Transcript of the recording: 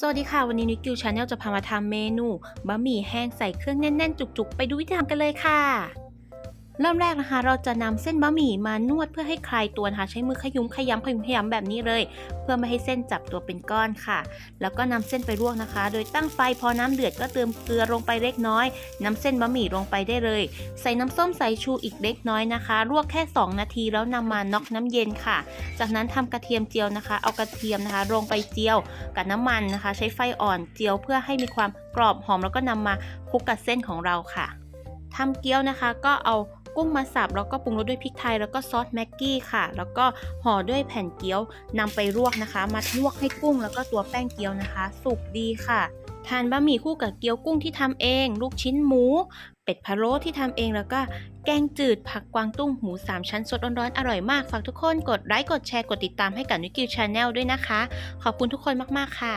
สวัสดีค่ะ วันนี้นิกกิวชาแนลจะพามาทำเมนูบะหมี่แห้งใส่เครื่องแน่น ๆ จุก ๆ ไปดูวิธีทำกันเลยค่ะ เริ่มแรกนะคะ เราจะนำเส้นบะหมี่มานวดเพื่อให้คลายตัวนะคะ ใช้มือขยุ้มขยำขยุ้มขยำแบบนี้เลย เพื่อไม่ให้เส้นจับตัวเป็นก้อนค่ะ แล้วก็นำเส้นไปลวกนะคะ โดยตั้งไฟพอน้ำเดือดก็เติมเกลือลงไปเล็กน้อยนำเส้นบะหมี่ลงไปได้เลย ใส่น้ำส้มสายชูอีกเล็กน้อยนะคะ ลวกแค่ 2 นาทีแล้วนำมาน็อกน้ำเย็นค่ะ จากนั้นทำกระเทียมเจียวนะคะ เอากระเทียมนะคะ ลงไปเจียวกับน้ำมันนะคะ ใช้ไฟอ่อนเจียวเพื่อให้มีความกรอบหอมแล้วก็นำมาคลุกกับเส้นของเราค่ะทำเกี๊ยวนะคะก็เอา กุ้งมาสับแล้วก็ปรุงรสด้วยพริกไทย แล้วก็ซอสแม็กกี้ค่ะ แล้วก็ห่อด้วยแผ่นเกี๊ยวนำไปลวกนะคะ มาลวกให้กุ้งแล้วก็ตัวแป้งเกี๊ยวนะคะ สุกดีค่ะ ทานบะหมี่คู่กับเกี๊ยวกุ้งที่ทำเอง ลูกชิ้นหมู เป็ดพะโล้ที่ทำเองแล้วก็แกงจืดผักกวางตุ้งหมูสามชั้นสดร้อนๆอร่อยมากฝากทุกคนกดไลค์กดแชร์กดติดตามให้กับนิกิวชาแนลด้วยนะคะ ขอบคุณทุกคนมากๆค่ะ